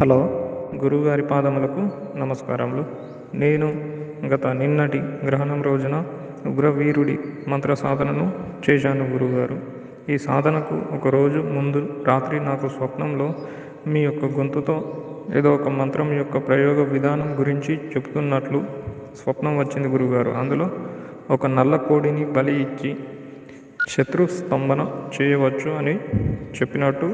Hello గురువుగారి పాదములకు నమస్కారములు. నేను గత నిన్నటి గ్రహణం రోజున ఉగ్రవీరుడి మంత్ర సాధనను చేశాను గురువుగారు ఈ సాధనకు ఒక రోజు ముందు రాత్రి నాకు స్వప్నంలో మీ యొక్క గొంతుతో ఏదో ఒక మంత్రం యొక్క ప్రయోగ విధానం గురించి చెప్తున్నట్లు స్వప్నం వచ్చింది గురుగారు. అందులో ఒక నల్ల కోడిని బలి ఇచ్చి శత్రు స్తంభన చేయవచ్చు అని చెప్పినట్టు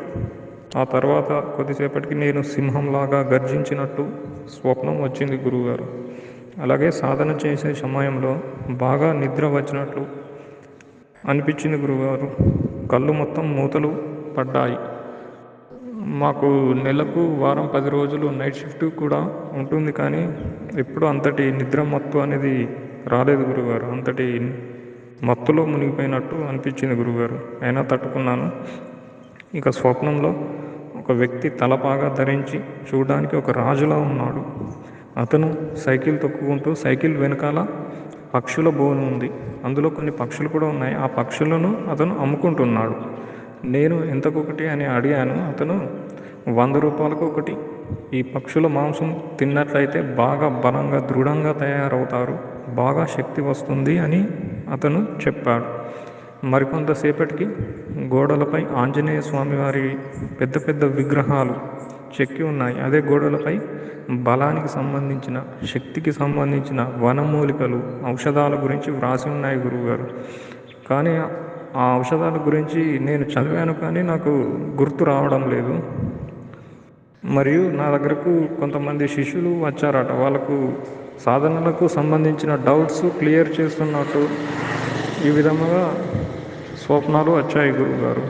ఆ తర్వాత కొద్దిసేపటికి నేను సింహంలాగా గర్జించినట్టు స్వప్నం వచ్చింది గురువుగారు. అలాగే సాధన చేసే సమయంలో బాగా నిద్ర వచ్చినట్లు అనిపించింది గురువుగారు. కళ్ళు మొత్తం మూతలు పడ్డాయి. మాకు నెలకు వారం పది రోజులు నైట్ షిఫ్ట్ కూడా ఉంటుంది కానీ ఎప్పుడు అంతటి నిద్ర మత్తు అనేది రాలేదు గురుగారు అంతటి మత్తులో మునిగిపోయినట్టు అనిపించింది గురుగారు అయినా తట్టుకున్నాను. ఇక స్వప్నంలో ఒక వ్యక్తి తలపాగా ధరించి చూడడానికి ఒక రాజులా ఉన్నాడు. అతను సైకిల్ తొక్కుకుంటూ సైకిల్ వెనకాల పక్షుల బోను ఉంది. అందులో కొన్ని పక్షులు కూడా ఉన్నాయి. ఆ పక్షులను అతను అమ్ముకుంటున్నాడు. నేను ఎంతకొకటి అని అడిగాను. అతను వంద రూపాయలకు ఒకటి. ఈ పక్షుల మాంసం తిన్నట్లయితే బాగా బలంగా దృఢంగా తయారవుతారు. బాగా శక్తి వస్తుంది అని అతను చెప్పాడు. మరికొంతసేపటికి గోడలపై ఆంజనేయ స్వామి వారి పెద్ద పెద్ద విగ్రహాలు చెక్కి ఉన్నాయి. అదే గోడలపై బలానికి సంబంధించిన శక్తికి సంబంధించిన వనమూలికలు ఔషధాల గురించి వ్రాసి ఉన్నాయి గురువుగారు. కానీ ఆ ఔషధాల గురించి నేను చదివాను కానీ నాకు గుర్తు రావడం లేదు. మరియు నా దగ్గరకు కొంతమంది శిష్యులు వచ్చారట. వాళ్ళకు సాధనలకు సంబంధించిన డౌట్స్ క్లియర్ చేస్తున్నట్టు ఈ విధముగా స్వప్నాలు వచ్చాయి గురువుగారు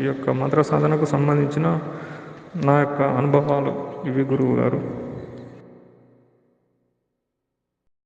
ఈ యొక్క మంత్ర సాధనకు సంబంధించిన నా యొక్క అనుభవాలు ఇవి గురువుగారు.